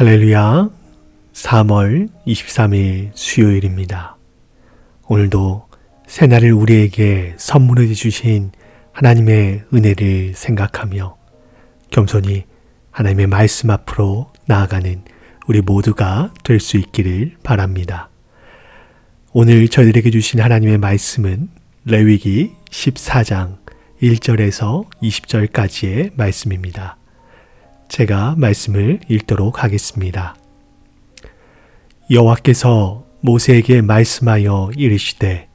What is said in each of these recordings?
할렐루야. 3월 23일 수요일입니다. 오늘도 새날을 우리에게 선물해 주신 하나님의 은혜를 생각하며 겸손히 하나님의 말씀 앞으로 나아가는 우리 모두가 될 수 있기를 바랍니다. 오늘 저희들에게 주신 하나님의 말씀은 레위기 14장 1절에서 20절까지의 말씀입니다. 제가 말씀을 읽도록 하겠습니다. 여호와께서 모세에게 말씀하여 이르시되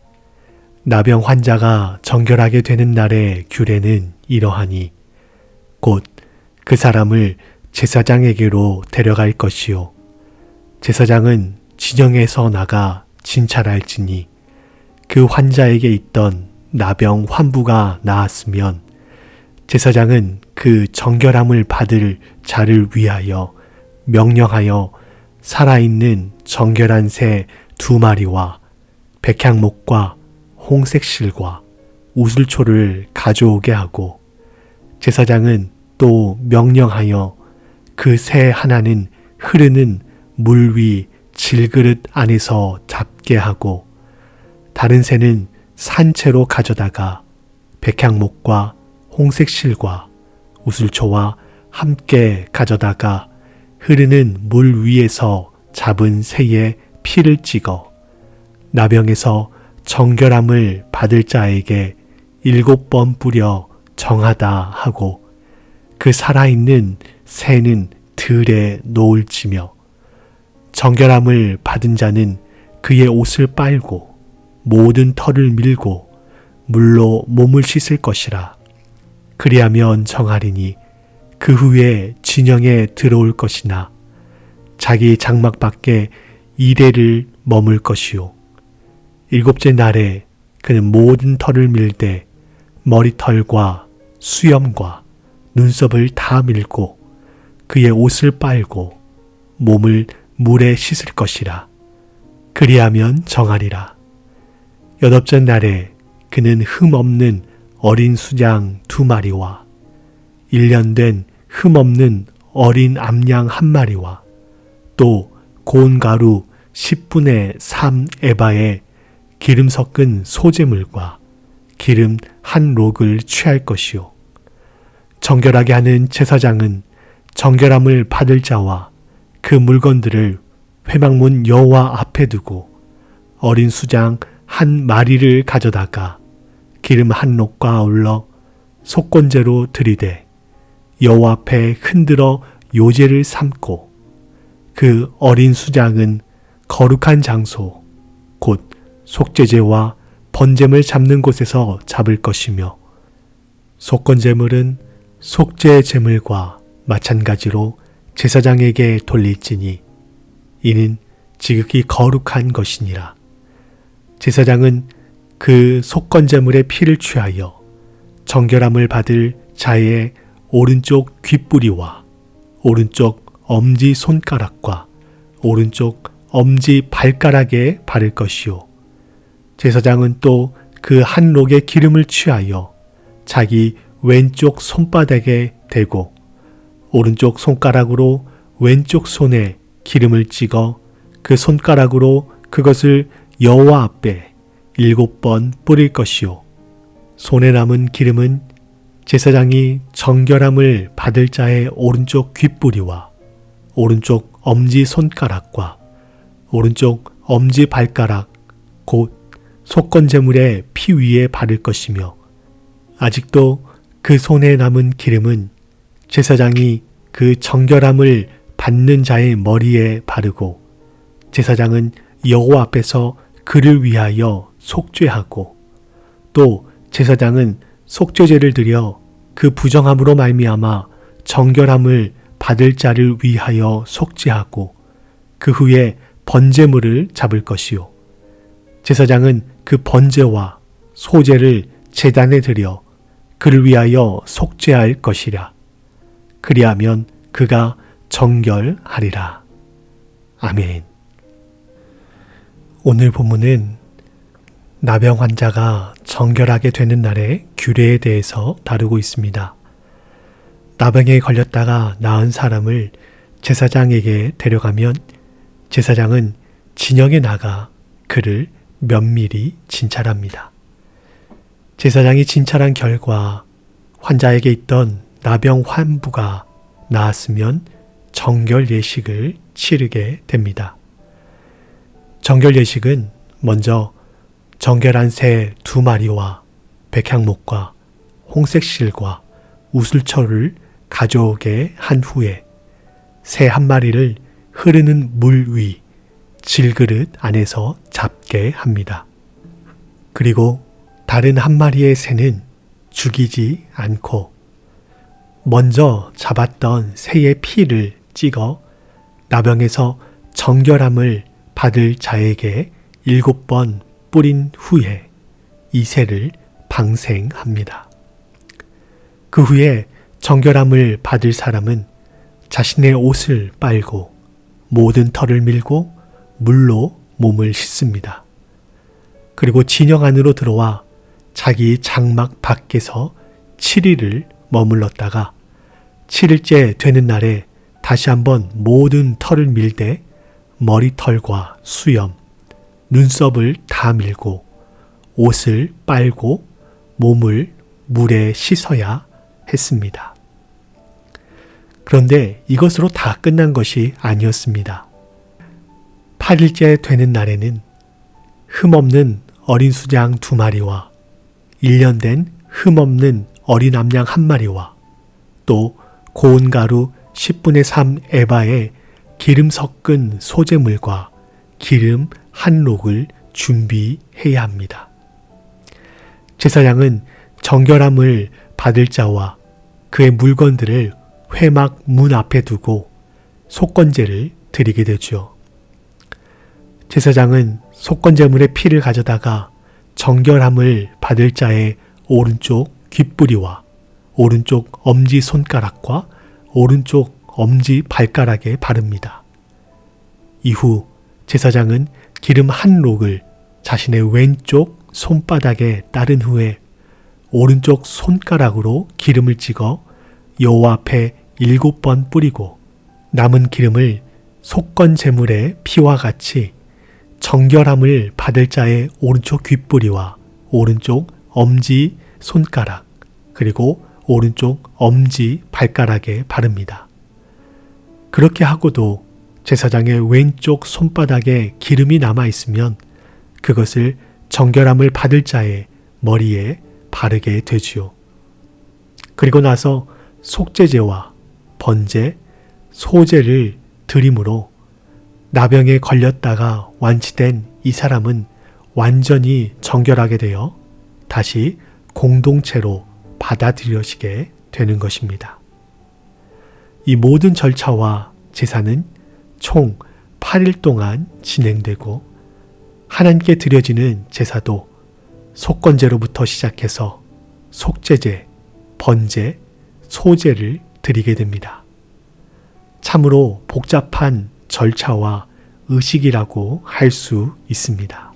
나병 환자가 정결하게 되는 날의 규례는 이러하니 곧 그 사람을 제사장에게로 데려갈 것이요 제사장은 진영에서 나가 진찰할지니 그 환자에게 있던 나병 환부가 나았으면 제사장은 그 정결함을 받을 자를 위하여 명령하여 살아있는 정결한 새 두 마리와 백향목과 홍색실과 우슬초를 가져오게 하고 제사장은 또 명령하여 그 새 하나는 흐르는 물 위 질그릇 안에서 잡게 하고 다른 새는 산채로 가져다가 백향목과 홍색 실과 우슬초와 함께 가져다가 흐르는 물 위에서 잡은 새의 피를 찍어 나병에서 정결함을 받을 자에게 일곱 번 뿌려 정하다 하고 그 살아있는 새는 들에 놓을지며 정결함을 받은 자는 그의 옷을 빨고 모든 털을 밀고 물로 몸을 씻을 것이라. 그리하면 정하리니 그 후에 진영에 들어올 것이나 자기 장막 밖에 이래를 머물 것이요. 일곱째 날에 그는 모든 털을 밀되 머리털과 수염과 눈썹을 다 밀고 그의 옷을 빨고 몸을 물에 씻을 것이라. 그리하면 정하리라. 여덟째 날에 그는 흠 없는 어린 수장 두 마리와 1년 된 흠 없는 어린 암양 한 마리와 또 고운 가루 10분의 3 에바에 기름 섞은 소재물과 기름 한 록을 취할 것이요. 정결하게 하는 제사장은 정결함을 받을 자와 그 물건들을 회막문 여호와 앞에 두고 어린 수장 한 마리를 가져다가 기름 한 록과 아울러 속건제로 들이대 여호와 앞에 흔들어 요제를 삼고 그 어린 수장은 거룩한 장소 곧 속죄제와 번제물 잡는 곳에서 잡을 것이며 속건제물은 속죄 제물과 마찬가지로 제사장에게 돌릴지니 이는 지극히 거룩한 것이니라. 제사장은 그 속건제물의 피를 취하여 정결함을 받을 자의 오른쪽 귓뿌리와 오른쪽 엄지 손가락과 오른쪽 엄지 발가락에 바를 것이요. 제사장은 또 그 한 록의 기름을 취하여 자기 왼쪽 손바닥에 대고 오른쪽 손가락으로 왼쪽 손에 기름을 찍어 그 손가락으로 그것을 여호와 앞에 일곱 번 뿌릴 것이요. 손에 남은 기름은 제사장이 정결함을 받을 자의 오른쪽 귓뿌리와 오른쪽 엄지 손가락과 오른쪽 엄지 발가락 곧 속건제물의 피 위에 바를 것이며 아직도 그 손에 남은 기름은 제사장이 그 정결함을 받는 자의 머리에 바르고 제사장은 여호와 앞에서 그를 위하여 속죄하고 또 제사장은 속죄제를 드려 그 부정함으로 말미암아 정결함을 받을 자를 위하여 속죄하고 그 후에 번제물을 잡을 것이요 제사장은 그 번제와 소제를 제단에 드려 그를 위하여 속죄할 것이라. 그리하면 그가 정결하리라. 아멘. 오늘 본문은 나병 환자가 정결하게 되는 날의 규례에 대해서 다루고 있습니다. 나병에 걸렸다가 나은 사람을 제사장에게 데려가면 제사장은 진영에 나가 그를 면밀히 진찰합니다. 제사장이 진찰한 결과 환자에게 있던 나병 환부가 나았으면 정결 예식을 치르게 됩니다. 정결 예식은 먼저 정결한 새 두 마리와 백향목과 홍색실과 우슬철을 가져오게 한 후에 새 한 마리를 흐르는 물 위 질그릇 안에서 잡게 합니다. 그리고 다른 한 마리의 새는 죽이지 않고 먼저 잡았던 새의 피를 찍어 나병에서 정결함을 받을 자에게 일곱 번 뿌린 후에 이 새를 방생합니다. 그 후에 정결함을 받을 사람은 자신의 옷을 빨고 모든 털을 밀고 물로 몸을 씻습니다. 그리고 진영 안으로 들어와 자기 장막 밖에서 7일을 머물렀다가 7일째 되는 날에 다시 한번 모든 털을 밀되 머리털과 수염, 눈썹을 다 밀고 옷을 빨고 몸을 물에 씻어야 했습니다. 그런데 이것으로 다 끝난 것이 아니었습니다. 8일째 되는 날에는 흠없는 어린 수장 두 마리와 1년 된 흠없는 어린 암양 한 마리와 또 고운 가루 10분의 3 에바의 기름 섞은 소재물과 기름 한 록을 준비해야 합니다. 제사장은 정결함을 받을 자와 그의 물건들을 회막 문 앞에 두고 속건제를 드리게 되죠. 제사장은 속건제물의 피를 가져다가 정결함을 받을 자의 오른쪽 귓뿌리와 오른쪽 엄지 손가락과 오른쪽 엄지 발가락에 바릅니다. 이후 제사장은 기름 한 록을 자신의 왼쪽 손바닥에 따른 후에 오른쪽 손가락으로 기름을 찍어 여호와 앞에 일곱 번 뿌리고 남은 기름을 속건 제물의 피와 같이 정결함을 받을 자의 오른쪽 귓뿌리와 오른쪽 엄지 손가락 그리고 오른쪽 엄지 발가락에 바릅니다. 그렇게 하고도 제사장의 왼쪽 손바닥에 기름이 남아 있으면 그것을 정결함을 받을 자의 머리에 바르게 되지요. 그리고 나서 속죄제와 번제, 소제를 드림으로 나병에 걸렸다가 완치된 이 사람은 완전히 정결하게 되어 다시 공동체로 받아들여지게 되는 것입니다. 이 모든 절차와 제사는 총 8일 동안 진행되고 하나님께 드려지는 제사도 속건제로부터 시작해서 속죄제, 번제, 소제를 드리게 됩니다. 참으로 복잡한 절차와 의식이라고 할 수 있습니다.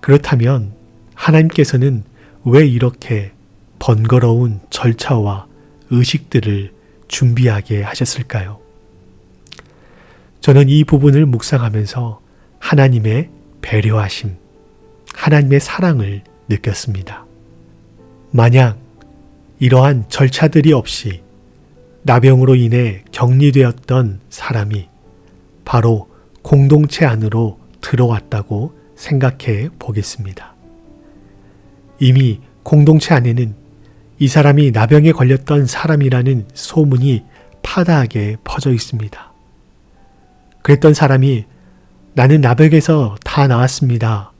그렇다면 하나님께서는 왜 이렇게 번거로운 절차와 의식들을 준비하게 하셨을까요? 저는 이 부분을 묵상하면서 하나님의 배려하심, 하나님의 사랑을 느꼈습니다. 만약 이러한 절차들이 없이 나병으로 인해 격리되었던 사람이 바로 공동체 안으로 들어왔다고 생각해 보겠습니다. 이미 공동체 안에는 이 사람이 나병에 걸렸던 사람이라는 소문이 파다하게 퍼져 있습니다. 그랬던 사람이 나는 나병에서 다 나왔습니다.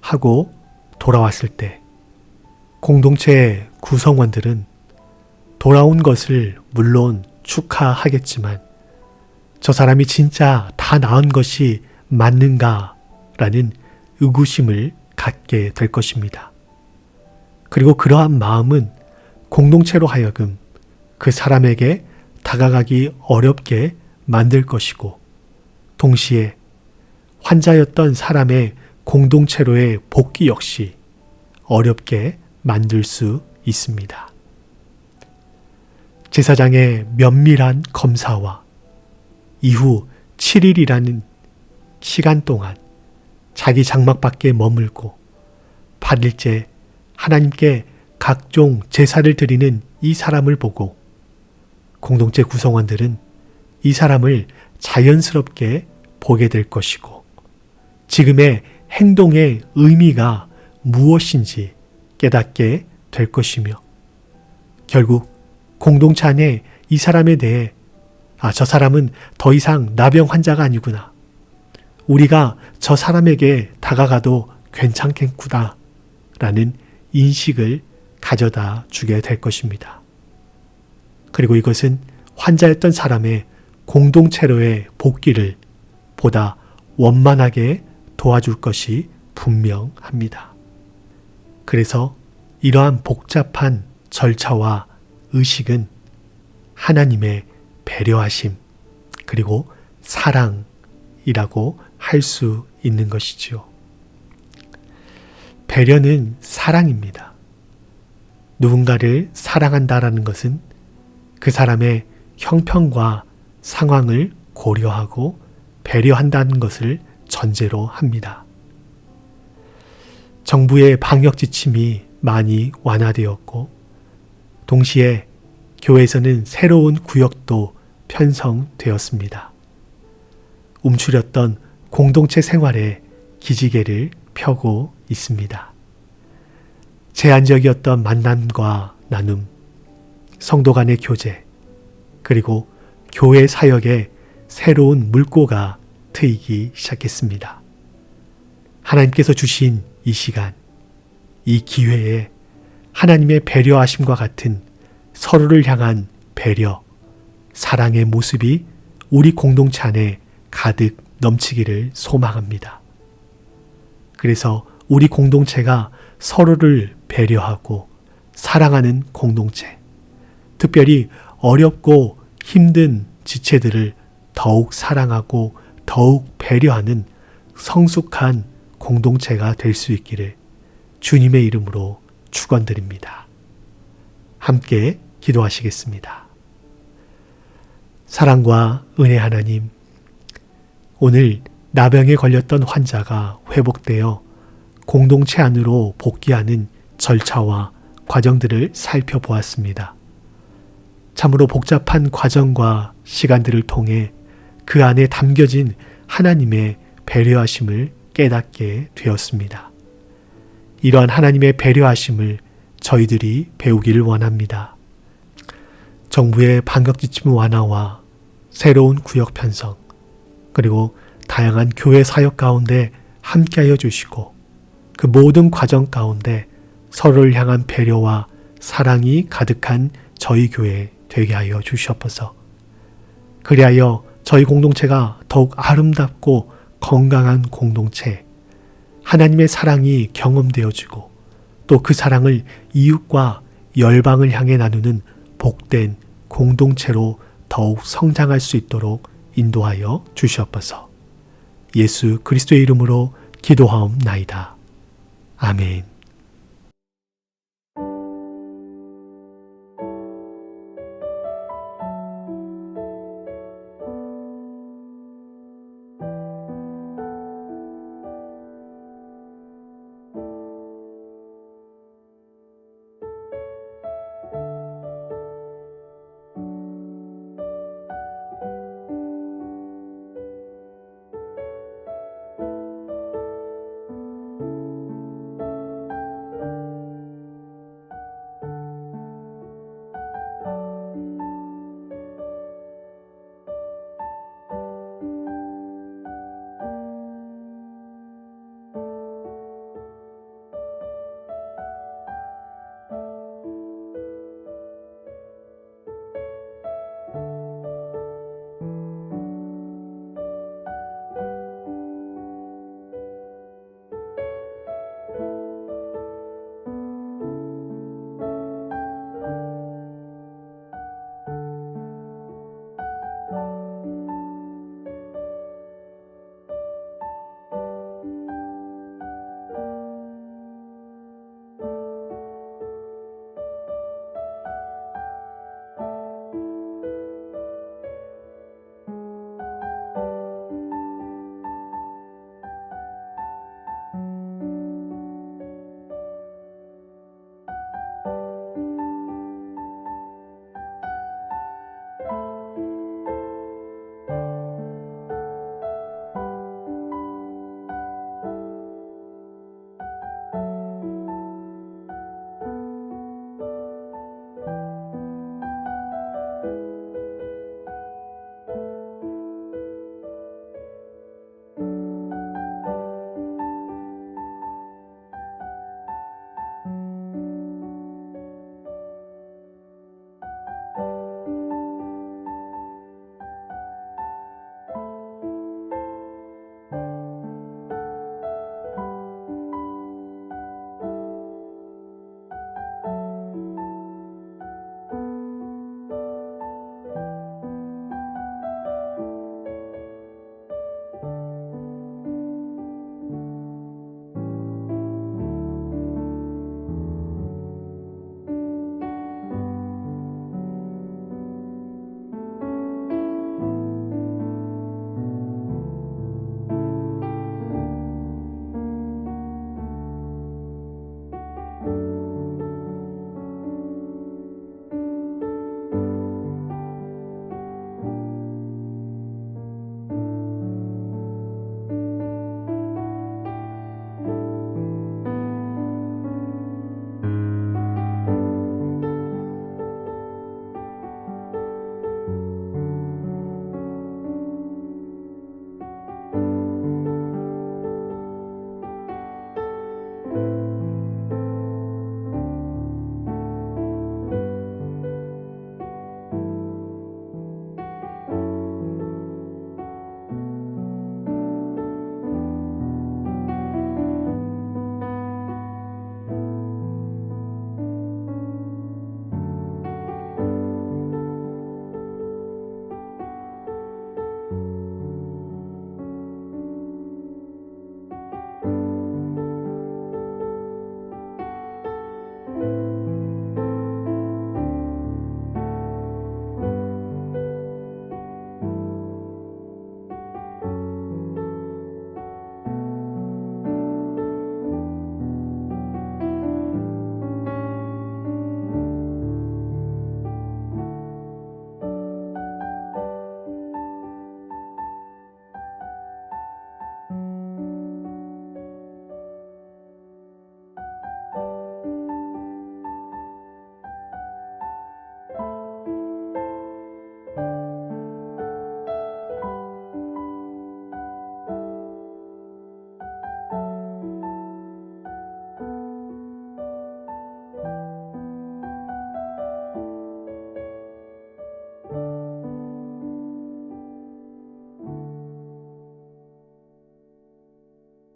하고 돌아왔을 때 공동체의 구성원들은 돌아온 것을 물론 축하하겠지만 저 사람이 진짜 다 나은 것이 맞는가 라는 의구심을 갖게 될 것입니다. 그리고 그러한 마음은 공동체로 하여금 그 사람에게 다가가기 어렵게 만들 것이고 동시에 환자였던 사람의 공동체로의 복귀 역시 어렵게 만들 수 있습니다. 제사장의 면밀한 검사와 이후 7일이라는 시간 동안 자기 장막 밖에 머물고 8일째 하나님께 각종 제사를 드리는 이 사람을 보고 공동체 구성원들은 이 사람을 자연스럽게 보게 될 것이고 지금의 행동의 의미가 무엇인지 깨닫게 될 것이며 결국 공동체 안에 이 사람에 대해 아, 저 사람은 더 이상 나병 환자가 아니구나. 우리가 저 사람에게 다가가도 괜찮겠구나. 라는 인식을 가져다 주게 될 것입니다. 그리고 이것은 환자였던 사람의 공동체로의 복귀를 보다 원만하게 도와줄 것이 분명합니다. 그래서 이러한 복잡한 절차와 의식은 하나님의 배려하심 그리고 사랑이라고 할 수 있는 것이지요. 배려는 사랑입니다. 누군가를 사랑한다라는 것은 그 사람의 형편과 상황을 고려하고 배려한다는 것을 전제로 합니다. 정부의 방역 지침이 많이 완화되었고, 동시에 교회에서는 새로운 구역도 편성되었습니다. 움츠렸던 공동체 생활에 기지개를 펴고 있습니다. 제한적이었던 만남과 나눔, 성도 간의 교제, 그리고 교회 사역에 새로운 물꼬가 트이기 시작했습니다. 하나님께서 주신 이 시간, 이 기회에 하나님의 배려하심과 같은 서로를 향한 배려, 사랑의 모습이 우리 공동체 안에 가득 넘치기를 소망합니다. 그래서 우리 공동체가 서로를 배려하고 사랑하는 공동체, 특별히 어렵고 힘든 지체들을 더욱 사랑하고 더욱 배려하는 성숙한 공동체가 될 수 있기를 주님의 이름으로 축원드립니다. 함께 기도하시겠습니다. 사랑과 은혜 하나님, 오늘 나병에 걸렸던 환자가 회복되어 공동체 안으로 복귀하는 절차와 과정들을 살펴보았습니다. 참으로 복잡한 과정과 시간들을 통해 그 안에 담겨진 하나님의 배려하심을 깨닫게 되었습니다. 이러한 하나님의 배려하심을 저희들이 배우기를 원합니다. 정부의 반격지침 완화와 새로운 구역 편성, 그리고 다양한 교회 사역 가운데 함께하여 주시고 그 모든 과정 가운데 서로를 향한 배려와 사랑이 가득한 저희 교회 되게 하여 주시옵소서. 그리하여 저희 공동체가 더욱 아름답고 건강한 공동체, 하나님의 사랑이 경험되어지고 또 그 사랑을 이웃과 열방을 향해 나누는 복된 공동체로 더욱 성장할 수 있도록 인도하여 주시옵소서. 예수 그리스도의 이름으로 기도하옵나이다. 아멘.